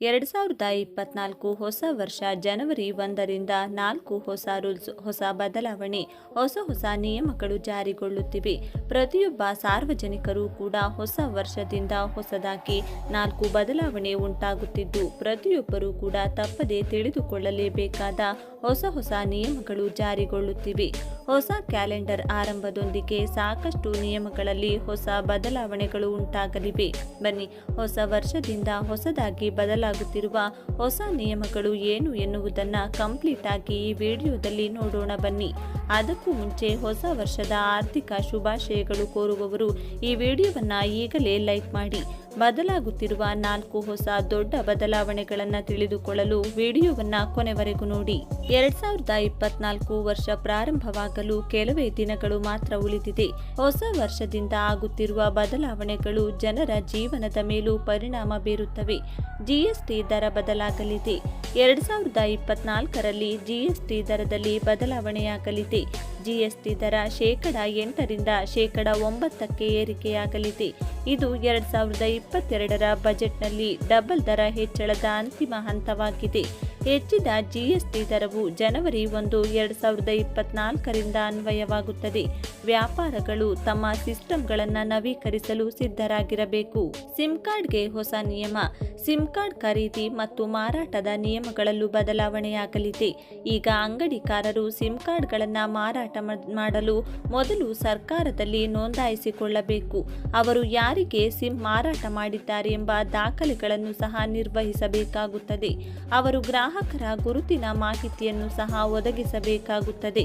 ಎರಡು ಸಾವಿರದ ಇಪ್ಪತ್ನಾಲ್ಕು ಹೊಸ ವರ್ಷ ಜನವರಿ ಒಂದರಿಂದ ನಾಲ್ಕು ಹೊಸ ರೂಲ್ಸ್, ಹೊಸ ಬದಲಾವಣೆ, ಹೊಸ ಹೊಸ ನಿಯಮಗಳು ಜಾರಿಗೊಳ್ಳುತ್ತಿವೆ. ಪ್ರತಿಯೊಬ್ಬ ಸಾರ್ವಜನಿಕರು ಕೂಡ ಹೊಸ ವರ್ಷದಿಂದ ಹೊಸದಾಗಿ ನಾಲ್ಕು ಬದಲಾವಣೆ ಉಂಟಾಗುತ್ತಿದ್ದು, ಪ್ರತಿಯೊಬ್ಬರೂ ಕೂಡ ತಪ್ಪದೇ ತಿಳಿದುಕೊಳ್ಳಲೇಬೇಕಾದ ಹೊಸ ಹೊಸ ನಿಯಮಗಳು ಜಾರಿಗೊಳ್ಳುತ್ತಿವೆ. ಹೊಸ ಕ್ಯಾಲೆಂಡರ್ ಆರಂಭದೊಂದಿಗೆ ಸಾಕಷ್ಟು ನಿಯಮಗಳಲ್ಲಿ ಹೊಸ ಬದಲಾವಣೆಗಳು ಉಂಟಾಗಲಿವೆ. ಬನ್ನಿ, ಹೊಸ ವರ್ಷದಿಂದ ಹೊಸದಾಗಿ ಬದಲಾಗುತ್ತಿರುವ ಹೊಸ ನಿಯಮಗಳು ಏನು ಎನ್ನುವುದನ್ನು ಕಂಪ್ಲೀಟ್ ಆಗಿ ಈ ವಿಡಿಯೋದಲ್ಲಿ ನೋಡೋಣ ಬನ್ನಿ. ಅದಕ್ಕೂ ಮುಂಚೆ ಹೊಸ ವರ್ಷದ ಆರ್ಥಿಕ ಶುಭಾಶಯಗಳು ಕೋರುವವರು ಈ ವಿಡಿಯೋವನ್ನು ಈಗಲೇ ಲೈಕ್ ಮಾಡಿ. ಬದಲಾಗುತ್ತಿರುವ ನಾಲ್ಕು ಹೊಸ ದೊಡ್ಡ ಬದಲಾವಣೆಗಳನ್ನು ತಿಳಿದುಕೊಳ್ಳಲು ವಿಡಿಯೋವನ್ನು ಕೊನೆವರೆಗೂ ನೋಡಿ. ಎರಡ್ ಸಾವಿರದ ಇಪ್ಪತ್ನಾಲ್ಕು ವರ್ಷ ಪ್ರಾರಂಭವಾಗಲು ಕೆಲವೇ ದಿನಗಳು ಮಾತ್ರ ಉಳಿದಿದೆ. ಹೊಸ ವರ್ಷದಿಂದ ಆಗುತ್ತಿರುವ ಬದಲಾವಣೆಗಳು ಜನರ ಜೀವನದ ಮೇಲೂ ಪರಿಣಾಮ ಬೀರುತ್ತವೆ. ಜಿಎಸ್ಟಿ ದರ ಬದಲಾಗಲಿದೆ. ಎರಡ್ ಸಾವಿರದ ಇಪ್ಪತ್ನಾಲ್ಕರಲ್ಲಿ ಜಿಎಸ್ಟಿ ದರದಲ್ಲಿ ಬದಲಾವಣೆಯಾಗಲಿದೆ. ಜಿಎಸ್ಟಿ ದರ ಶೇಕಡ ಎಂಟರಿಂದ ಶೇಕಡ ಒಂಬತ್ತಕ್ಕೆ ಏರಿಕೆಯಾಗಲಿದೆ. ಇದು ಎರಡ್ ಸಾವಿರದ ಇಪ್ಪತ್ತೆರಡರ ಬಜೆಟ್ನಲ್ಲಿ ಡಬಲ್ ದರ ಹೆಚ್ಚಳದ ಅಂತಿಮ ಹಂತವಾಗಿದೆ. ಹೆಚ್ಚಿದ ಜಿಎಸ್ಟಿ ದರವು ಜನವರಿ ಒಂದು ಎರಡ್ ಸಾವಿರದ ಇಪ್ಪತ್ನಾಲ್ಕರಿಂದ ಅನ್ವಯವಾಗುತ್ತದೆ. ವ್ಯಾಪಾರಗಳು ತಮ್ಮ ಸಿಸ್ಟಮ್ಗಳನ್ನು ನವೀಕರಿಸಲು ಸಿದ್ಧರಾಗಿರಬೇಕು. ಸಿಮ್ ಕಾರ್ಡ್ಗೆ ಹೊಸ ನಿಯಮ, ಸಿಮ್ ಕಾರ್ಡ್ ಖರೀದಿ ಮತ್ತು ಮಾರಾಟದ ನಿಯಮಗಳಲ್ಲೂ ಬದಲಾವಣೆಯಾಗಲಿದೆ. ಈಗ ಅಂಗಡಿಕಾರರು ಸಿಮ್ ಕಾರ್ಡ್ಗಳನ್ನು ಮಾರಾಟ ಮಾಡಲು ಮೊದಲು ಸರ್ಕಾರದಲ್ಲಿ ನೋಂದಾಯಿಸಿಕೊಳ್ಳಬೇಕು. ಅವರು ಯಾರಿಗೆ ಸಿಮ್ ಮಾರಾಟ ಮಾಡಿದ್ದಾರೆ ಎಂಬ ದಾಖಲೆಗಳನ್ನು ಸಹ ನಿರ್ವಹಿಸಬೇಕಾಗುತ್ತದೆ. ಅವರು ಗ್ರಾಹಕರ ಗುರುತಿನ ಮಾಹಿತಿಯನ್ನು ಸಹ ಒದಗಿಸಬೇಕಾಗುತ್ತದೆ.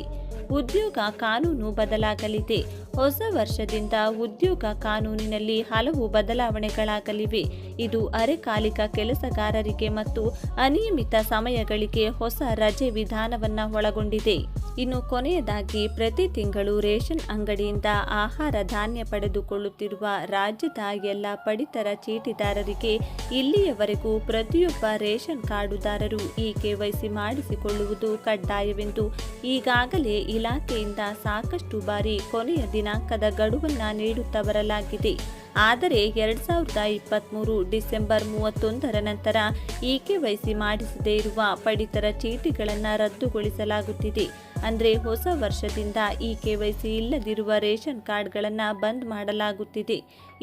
ಉದ್ಯೋಗ ಕಾನೂನು ಬದಲಾಗಲಿದೆ. ಹೊಸ ವರ್ಷದಿಂದ ಉದ್ಯೋಗ ಕಾನೂನಿನಲ್ಲಿ ಹಲವು ಬದಲಾವಣೆಗಳಾಗಲಿವೆ. ಇದು ಅರೆಕಾಲಿಕ ಕೆಲಸಗಾರರಿಗೆ ಮತ್ತು ಅನಿಯಮಿತ ಸಮಯಗಳಿಗೆ ಹೊಸ ರಜೆ ವಿಧಾನವನ್ನು ಒಳಗೊಂಡಿದೆ. ಇನ್ನು ಕೊನೆಯದಾಗಿ, ಪ್ರತಿ ತಿಂಗಳು ರೇಷನ್ ಅಂಗಡಿಯಿಂದ ಆಹಾರ ಧಾನ್ಯ ಪಡೆದುಕೊಳ್ಳುತ್ತಿರುವ ರಾಜ್ಯದ ಎಲ್ಲ ಪಡಿತರ ಚೀಟಿದಾರರಿಗೆ ಇಲ್ಲಿಯವರೆಗೂ ಪ್ರತಿಯೊಬ್ಬ ರೇಷನ್ ಕಾರ್ಡುದಾರರು ಈ ಕೆವೈಸಿ ಮಾಡಿಸಿಕೊಳ್ಳುವುದು ಕಡ್ಡಾಯವೆಂದು ಈಗಾಗಲೇ ಇಲಾಖೆಯಿಂದ ಸಾಕಷ್ಟು ಬಾರಿ ಕೊನೆಯ ದಿನಾಂಕದ ಗಡುವನ್ನು ನೀಡುತ್ತಾ ಬರಲಾಗಿದೆ ಆದರೆ ಎರಡ್ ಸಾವಿರದ ಇಪ್ಪತ್ತ್ಮೂರು ಡಿಸೆಂಬರ್ ಮೂವತ್ತೊಂದರ ನಂತರ ಇಕೆವೈಸಿ ಕೆವೈಸಿ ಮಾಡಿಸದೇ ಇರುವ ಪಡಿತರ ಚೀಟಿಗಳನ್ನು ರದ್ದುಗೊಳಿಸಲಾಗುತ್ತಿದೆ. ಅಂದರೆ ಹೊಸ ವರ್ಷದಿಂದ ಈ ಕೆವೈಸಿ ಇಲ್ಲದಿರುವ ರೇಷನ್ ಕಾರ್ಡ್ಗಳನ್ನು ಬಂದ್ ಮಾಡಲಾಗುತ್ತಿದೆ.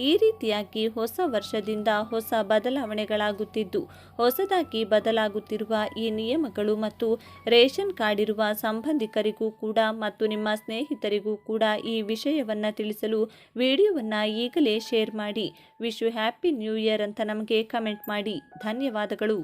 ಈ ರೀತಿಯಾಗಿ ಹೊಸ ವರ್ಷದಿಂದ ಹೊಸ ಬದಲಾವಣೆಗಳಾಗುತ್ತಿದ್ದು, ಹೊಸದಾಗಿ ಬದಲಾಗುತ್ತಿರುವ ಈ ನಿಯಮಗಳು ಮತ್ತು ರೇಷನ್ ಕಾರ್ಡ್ ಇರುವ ಸಂಬಂಧಿಕರಿಗೂ ಕೂಡ ಮತ್ತು ನಿಮ್ಮ ಸ್ನೇಹಿತರಿಗೂ ಕೂಡ ಈ ವಿಷಯವನ್ನು ತಿಳಿಸಲು ವಿಡಿಯೋವನ್ನು ಈಗಲೇ ಶೇರ್ ಮಾಡಿ. Wish you happy new year ಅಂತ ನಮಗೆ ಕಮೆಂಟ್ ಮಾಡಿ. ಧನ್ಯವಾದಗಳು.